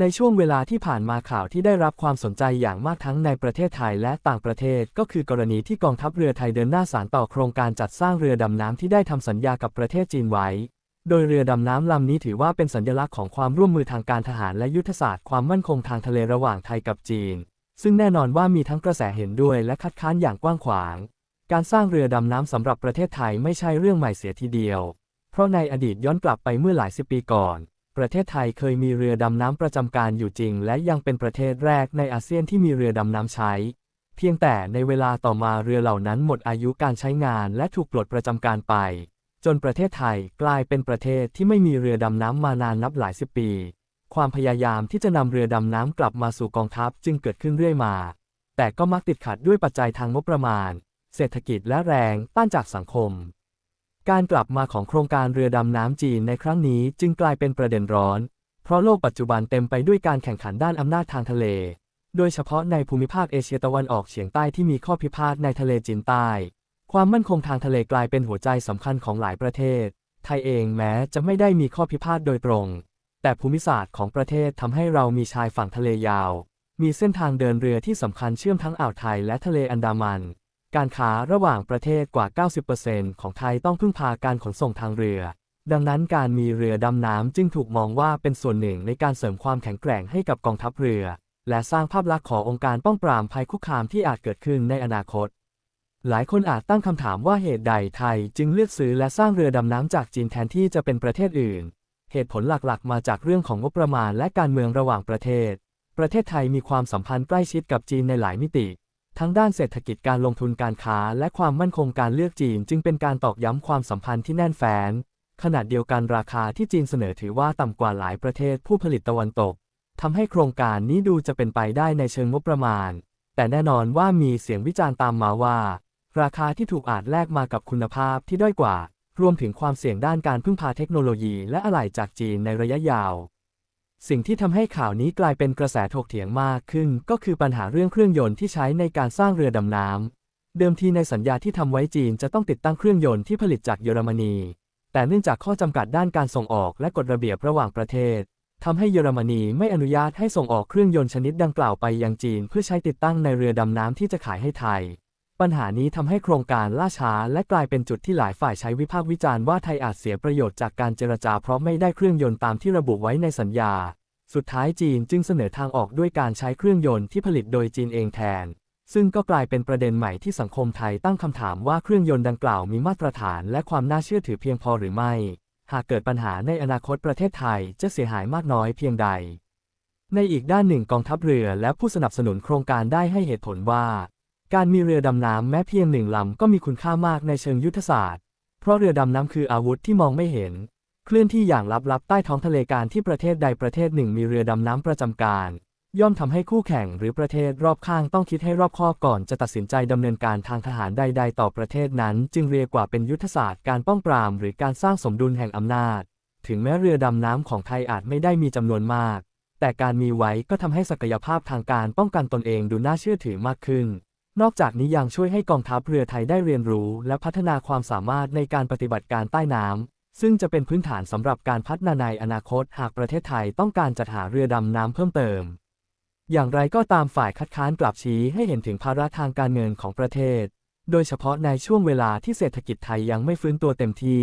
ในช่วงเวลาที่ผ่านมาข่าวที่ได้รับความสนใจอย่างมากทั้งในประเทศไทยและต่างประเทศ ก็คือกรณีที่กองทัพเรือไทยเดินหน้าสารต่อโครงการจัดสร้างเรือดำน้ำที่ได้ทำสัญญากับประเทศจีนไว้ โดยเรือดำน้ำลำนี้ถือว่าเป็นสัญลักษณ์ของความร่วมมือทางการทหารและยุทธศาสตร์ความมั่นคงทางทะเลระหว่างไทยกับจีน ซึ่งแน่นอนว่ามีทั้งกระแสเห็นด้วยและคัดค้านอย่างกว้างขวาง การสร้างเรือดำน้ำสำหรับประเทศไทยไม่ใช่เรื่องใหม่เสียทีเดียว เพราะในอดีตย้อนกลับไปเมื่อหลายสิบปีก่อน ประเทศไทยเคยมีเรือดำน้ำประจำการอยู่จริง และยังเป็นประเทศแรกในอาเซียนที่มีเรือดำน้ำใช้ เพียงแต่ในเวลาต่อมาเรือเหล่านั้นหมดอายุการใช้งานและถูกปลดประจำการไป จนประเทศไทยกลายเป็นประเทศที่ไม่มีเรือดำน้ำมานานนับหลายสิบปี ความพยายามที่จะนำเรือดำน้ำกลับมาสู่กองทัพจึงเกิดขึ้นเรื่อยมา แต่ก็มักติดขัดด้วยปัจจัยทางงบประมาณ เศรษฐกิจและแรงต้านจากสังคม การกลับมาของโครงการเรือดำน้ำจีนในครั้งนี้จึงกลายเป็นประเด็นร้อน เพราะโลกปัจจุบันเต็มไปด้วยการแข่งขันด้านอำนาจทางทะเล โดยเฉพาะในภูมิภาคเอเชียตะวันออกเฉียงใต้ที่มีข้อพิพาทในทะเลจีนใต้ ความมั่นคงทางทะเลกลายเป็นหัวใจสำคัญของหลายประเทศ ไทยเองแม้จะไม่ได้มีข้อพิพาทโดยตรง แต่ภูมิศาสตร์ของประเทศทำให้เรามีชายฝั่งทะเลยาว มีเส้นทางเดินเรือที่สำคัญเชื่อมทั้งอ่าวไทยและทะเลอันดามัน การค้าระหว่างประเทศกว่า 90%ของไทยต้องพึ่งพาการขนส่งทางเรือ ดังนั้นการมีเรือดำน้ำจึงถูกมองว่าเป็นส่วนหนึ่งในการเสริมความแข็งแกร่งให้กับกองทัพเรือ และสร้างภาพลักษณ์ขององค์การป้องปรามภัยคุกคามที่อาจเกิดขึ้นในอนาคต หลายคนอาจตั้งคำถามว่าเหตุใดไทยจึงเลือกซื้อและสร้างเรือดำน้ำจากจีนแทนที่จะเป็นประเทศอื่น เหตุผลหลักๆ มาจากเรื่องของงบประมาณและการเมืองระหว่างประเทศ ประเทศไทยมีความสัมพันธ์ใกล้ชิดกับจีนในหลายมิติ ทั้งด้านเศรษฐกิจการลงทุนการค้า และความมั่นคงการเลือกจีน จึงเป็นการตอกย้ำความสัมพันธ์ที่แน่นแฟ้นขณะเดียวกันราคาที่จีนเสนอถือว่าต่ำกว่าหลายประเทศผู้ผลิตตะวันตกทำให้โครงการนี้ดูจะเป็นไปได้ในเชิงงบประมาณ แต่แน่นอนว่ามีเสียงวิจารณ์ตามมาว่า ราคาที่ถูกอาจแลกมากับคุณภาพที่ด้อยกว่า รวมถึงความเสี่ยงด้านการพึ่งพาเทคโนโลยีและอะไหล่จากจีนในระยะยาว สิ่งที่ทำให้ข่าวนี้กลายเป็นกระแสถกเถียงมากขึ้น ก็คือปัญหาเรื่องเครื่องยนต์ที่ใช้ในการสร้างเรือดำน้ำ เดิมทีในสัญญาที่ทำไว้จีนจะต้องติดตั้งเครื่องยนต์ที่ผลิตจากเยอรมนี แต่เนื่องจากข้อจำกัดด้านการส่งออกและกฎระเบียบระหว่างประเทศทำให้เยอรมนีไม่อนุญาตให้ส่งออกเครื่องยนต์ชนิดดังกล่าวไปยังจีน เพื่อใช้ติดตั้งในเรือดำน้ำที่จะขายให้ไทย ปัญหานี้ทำให้โครงการล่าช้าและกลายเป็นจุดที่หลายฝ่ายใช้วิพากษ์วิจารณ์ว่าไทยอาจเสียประโยชน์จากการเจรจาเพราะไม่ได้เครื่องยนต์ตามที่ระบุไว้ในสัญญา สุดท้ายจีนจึงเสนอทางออกด้วยการใช้เครื่องยนต์ที่ผลิตโดยจีนเองแทน ซึ่งก็กลายเป็นประเด็นใหม่ที่สังคมไทยตั้งคำถามว่าเครื่องยนต์ดังกล่าวมีมาตรฐานและความน่าเชื่อถือเพียงพอหรือไม่ หากเกิดปัญหาในอนาคตประเทศไทยจะเสียหายมากน้อยเพียงใด ในอีกด้านหนึ่งกองทัพเรือและผู้สนับสนุนโครงการได้ให้เหตุผลว่า การมีเรือดำน้ำแม้เพียงหนึ่งลำก็มีคุณค่ามากในเชิงยุทธศาสตร์ เพราะเรือดำน้ำคืออาวุธที่มองไม่เห็น เคลื่อนที่อย่างลับๆใต้ท้องทะเลการที่ประเทศใดประเทศหนึ่งมีเรือดำน้ำประจำการ ย่อมทำให้คู่แข่งหรือประเทศรอบข้างต้องคิดให้รอบคอบก่อนจะตัดสินใจดำเนินการทางทหารใด ๆ ต่อประเทศนั้น จึงเรียกว่าเป็นยุทธศาสตร์การป้องปราม หรือการสร้างสมดุลแห่งอำนาจ ถึงแม้เรือดำน้ำของไทยอาจไม่ได้มีจำนวนมาก แต่การมีไว้ก็ทำให้ศักยภาพทางการป้องกันตนเองดูน่าเชื่อถือมากขึ้น นอกจากนี้ยังช่วยให้กองทัพเรือไทยได้เรียนรู้และพัฒนาความสามารถในการปฏิบัติการใต้น้ำ ซึ่งจะเป็นพื้นฐานสำหรับการพัฒนาในอนาคตหากประเทศไทยต้องการจัดหาเรือดำน้ำเพิ่มเติม อย่างไรก็ตามฝ่ายคัดค้านกลับชี้ให้เห็นถึงภาระทางการเงินของประเทศ โดยเฉพาะในช่วงเวลาที่เศรษฐกิจไทยยังไม่ฟื้นตัวเต็มที่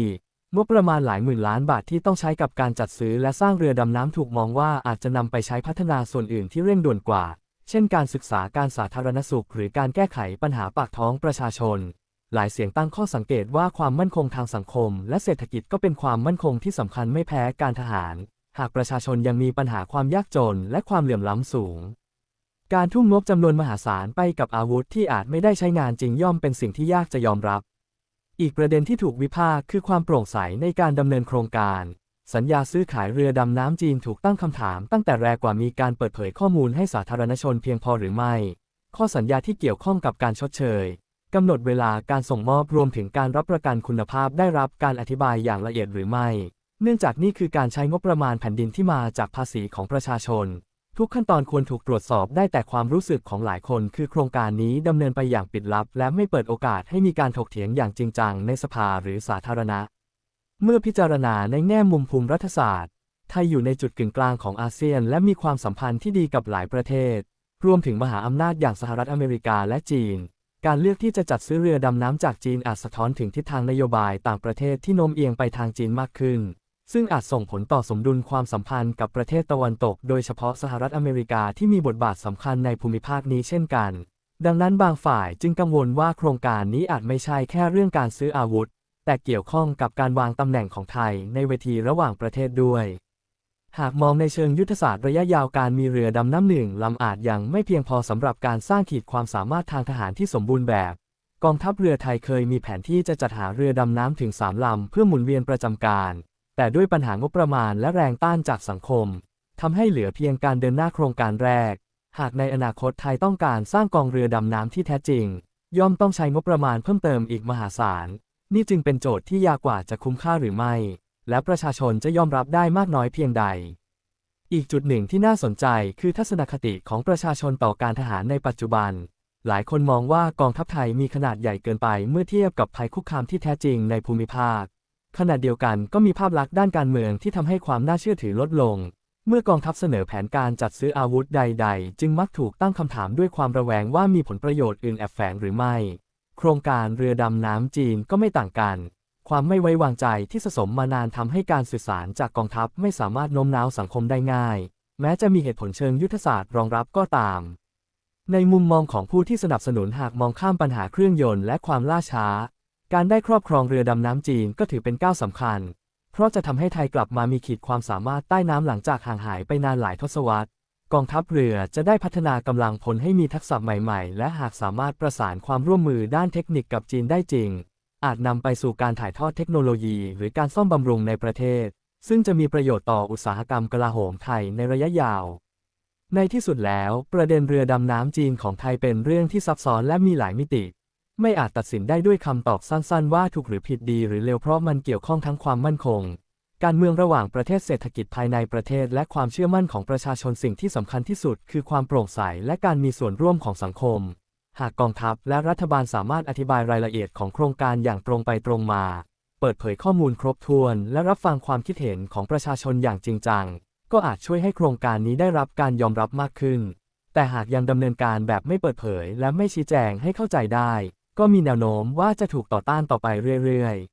งบประมาณหลายหมื่นล้านบาทที่ต้องใช้กับการจัดซื้อและสร้างเรือดำน้ำถูกมองว่าอาจจะนำไปใช้พัฒนาส่วนอื่นที่เร่งด่วนกว่า ช่นการศึกษาการสาธารณสุข หรือการแก้ไขปัญหาปากท้องประชาชน หลายเสียงตั้งข้อสังเกตว่าความมั่นคงทางสังคม และเศรษฐกิจก็เป็นความมั่นคงที่สำคัญไม่แพ้การทหาร หากประชาชนยังมีปัญหาความยากจน และความเหลื่อมล้ำสูง การทุ่มงบจำนวนมหาศาลไปกับอาวุธที่อาจไม่ได้ใช้งานจริงย่อมเป็นสิ่งที่ยากจะยอมรับ อีกประเด็นที่ถูกวิพากษ์คือความโปร่งใสในการดำเนินโครงการ สัญญาซื้อขายเรือดำน้ำจีนถูกตั้งคำถามตั้งแต่แรกกว่ามีการเปิดเผยข้อมูลให้สาธารณชนเพียงพอหรือไม่ ข้อสัญญาที่เกี่ยวข้องกับการชดเชยกำหนดเวลาการส่งมอบรวมถึงการรับประกันคุณภาพได้รับการอธิบายอย่างละเอียดหรือไม่ เนื่องจากนี่คือการใช้งบประมาณแผ่นดินที่มาจากภาษีของประชาชน ทุกขั้นตอนควรถูกตรวจสอบได้แต่ความรู้สึกของหลายคน คือโครงการนี้ดำเนินไปอย่างปิดลับ และไม่เปิดโอกาสให้มีการถกเถียงอย่างจริงจังในสภาหรือสาธารณะ เมื่อพิจารณาในแง่มุมภูมิรัฐศาสตร์ ไทยอยู่ในจุดกึ่งกลางของอาเซียน และมีความสัมพันธ์ที่ดีกับหลายประเทศ รวมถึงมหาอำนาจอย่างสหรัฐอเมริกาและจีน การเลือกที่จะจัดซื้อเรือดำน้ำจากจีนอาจสะท้อนถึงทิศทางนโยบายต่างประเทศที่โน้มเอียงไปทางจีนมากขึ้น ซึ่งอาจส่งผลต่อสมดุลความสัมพันธ์กับประเทศตะวันตก โดยเฉพาะสหรัฐอเมริกาที่มีบทบาทสำคัญในภูมิภาคนี้เช่นกันดังนั้นบางฝ่ายจึงกังวลว่าโครงการนี้อาจไม่ใช่แค่เรื่องการซื้ออาวุธ แต่เกี่ยวข้องกับการวางตำแหน่งของไทยในเวทีระหว่างประเทศด้วย หากมองในเชิงยุทธศาสตร์ระยะยาวการมีเรือดำน้ำหนึ่งลำอาจยังไม่เพียงพอสำหรับการสร้างขีดความสามารถทางทหารที่สมบูรณ์แบบ กองทัพเรือไทยเคยมีแผนที่จะจัดหาเรือดำน้ำถึง3ลำเพื่อหมุนเวียนประจำการ แต่ด้วยปัญหางบประมาณและแรงต้านจากสังคมทำให้เหลือเพียงการเดินหน้าโครงการแรก หากในอนาคตไทยต้องการสร้างกองเรือดำน้ำที่แท้จริง ย่อมต้องใช้งบประมาณเพิ่มเติมอีกมหาศาล นี่จึงเป็นโจทย์ที่ยากกว่าจะคุ้มค่าหรือไม่ และประชาชนจะยอมรับได้มากน้อยเพียงใด อีกจุดหนึ่งที่น่าสนใจคือทัศนคติของประชาชนต่อการทหารในปัจจุบัน หลายคนมองว่ากองทัพไทยมีขนาดใหญ่เกินไปเมื่อเทียบกับภัยคุกคามที่แท้จริงในภูมิภาค ขณะเดียวกันก็มีภาพลักษณ์ด้านการเมืองที่ทำให้ความน่าเชื่อถือลดลง เมื่อกองทัพเสนอแผนการจัดซื้ออาวุธใด ๆ จึงมักถูกตั้งคำถามด้วยความระแวงว่ามีผลประโยชน์อื่นแอบแฝงหรือไม่ ครงการเรือดำน้ำจีนก็ไม่ต่างกัน ความไม่ไว้วางใจที่สะสมมานานทำให้การสื่อสารจากกองทัพไม่สามารถโน้มน้าวสังคมได้ง่าย แม้จะมีเหตุผลเชิงยุทธศาสตร์รองรับก็ตาม ในมุมมองของผู้ที่สนับสนุนหากมองข้ามปัญหาเครื่องยนต์และความล่าช้า การได้ครอบครองเรือดำน้ำจีนก็ถือเป็นก้าวสำคัญ เพราะจะทำให้ไทยกลับมามีขีดความสามารถใต้น้ำหลังจากห่างหายไปนานหลายทศวรรษ กองทัพเรือจะได้พัฒนากำลังพลให้มีทักษะใหม่ๆ และหากสามารถประสานความร่วมมือด้านเทคนิคกับจีนได้จริง อาจนำไปสู่การถ่ายทอดเทคโนโลยี หรือการซ่อมบำรุงในประเทศ ซึ่งจะมีประโยชน์ต่ออุตสาหกรรมกลาโหมไทยในระยะยาว ในที่สุดแล้ว ประเด็นเรือดำน้ำจีนของไทยเป็นเรื่องที่ซับซ้อนและมีหลายมิติ ไม่อาจตัดสินได้ด้วยคำตอบสั้นๆ ว่าถูกหรือผิดดีหรือเลวเพราะมันเกี่ยวข้องทั้งความมั่นคง การเมืองระหว่างประเทศเศรษฐกิจภายในประเทศ และความเชื่อมั่นของประชาชนสิ่งที่สำคัญที่สุด คือความโปร่งใสและการมีส่วนร่วมของสังคม หากกองทัพและรัฐบาลสามารถอธิบายรายละเอียดของโครงการอย่างตรงไปตรงมา เปิดเผยข้อมูลครบถ้วน และรับฟังความคิดเห็นของประชาชนอย่างจริงจัง ก็อาจช่วยให้โครงการนี้ได้รับการยอมรับมากขึ้น แต่หากยังดำเนินการแบบไม่เปิดเผย และไม่ชี้แจงให้เข้าใจได้ ก็มีแนวโน้มว่าจะถูกต่อต้านต่อไปเรื่อยๆ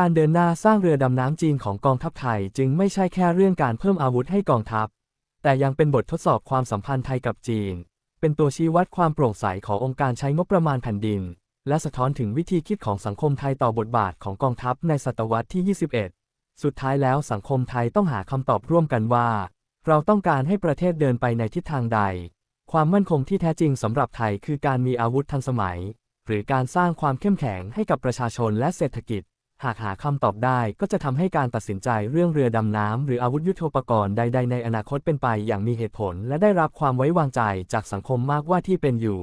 การเดินหน้าสร้างเรือดำน้ำจีนของกองทัพไทยจึงไม่ใช่แค่เรื่องการเพิ่มอาวุธให้กองทัพ แต่ยังเป็นบททดสอบความสัมพันธ์ไทยกับจีน เป็นตัวชี้วัดความโปร่งใสขององค์การใช้งบประมาณแผ่นดิน และสะท้อนถึงวิธีคิดของสังคมไทยต่อบทบาทของกองทัพในศตวรรษที่ 21 สุดท้ายแล้วสังคมไทยต้องหาคำตอบร่วมกันว่า เราต้องการให้ประเทศเดินไปในทิศทางใด ความมั่นคงที่แท้จริงสำหรับไทยคือการมีอาวุธทันสมัย หรือการสร้างความเข้มแข็งให้กับประชาชนและเศรษฐกิจ หากหาคำตอบได้ก็จะทำให้การตัดสินใจเรื่องเรือดำน้ำหรืออาวุธยุทโธปกรณ์ใดๆในอนาคตเป็นไปอย่างมีเหตุผล และได้รับความไว้วางใจจากสังคมมากว่าที่เป็นอยู่